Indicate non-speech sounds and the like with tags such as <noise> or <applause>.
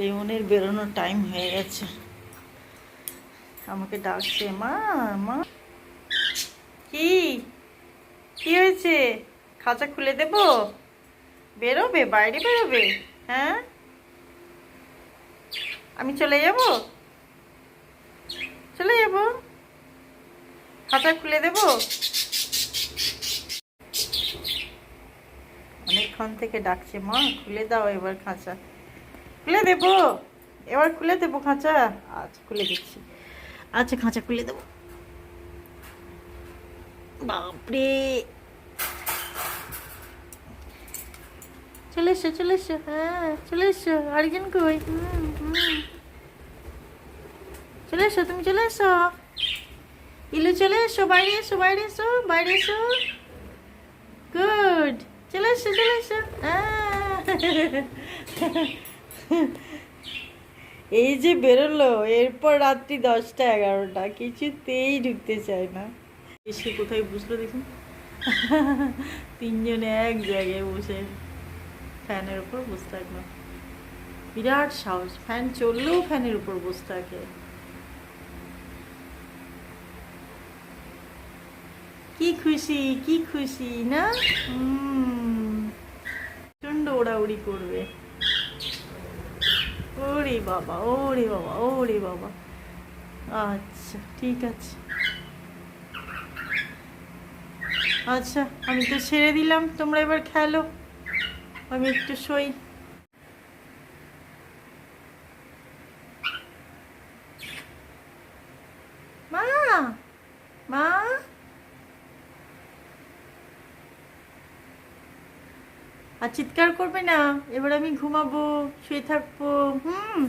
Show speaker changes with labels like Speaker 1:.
Speaker 1: লেমনের বেরোনোর টাইম হয়ে গেছে। আমাকে ডাকছে, মা মা। কি? কি হয়েছে? খাঁচা খুলে দেব? বেরোবে, বাইরে বেরোবে। হ্যাঁ? আমি চলে যাব? চলে যাব। খাঁচা খুলে দেব? অনেকক্ষণ থেকে ডাকছে, মা, খুলে দাও এবার খাঁচা। খুলে দেব। এবার খুলে দেবো খাঁচা। আচ্ছা খুলে দিচ্ছি। আচ্ছা খাঁচা খুলে দেবো। বাপরে। চলে এসো চলে এসো। হ্যাঁ চলে এসো। আরেকজন কই? হুম, হুম। চলে এসো তুমি চলে এসো। ইলু চলে এসো। বাইরে এসো বাইরে এসো বাইরে এসো। গুড। চলে এসো চলে এসো। আহ। <laughs> এই যে বেরোলো, এরপর রাত্রি দশটা এগারোটা, কিছুতেই ঢুকতে চায় না। এসে কোথায় বসল দেখুন? তিনজনে এক জায়গায় বসে ফ্যানের উপর বসে থাকল। বিরাট সাহস, ফ্যান চললেও ফ্যানের উপর বসে থাকে। কি খুশি কি খুশি, না? হুম প্রচণ্ড ওড়াউড়ি করবে। ওরে বাবা ওরে বাবা ওরে বাবা। আচ্ছা ঠিক আছে। আচ্ছা আমি তো ছেড়ে দিলাম, তোমরা এবার খেলো। আমি একটু শোই মা মা আর চিৎকার করবে না। এবার আমি ঘুমাবো শুয়ে থাকব। হুম।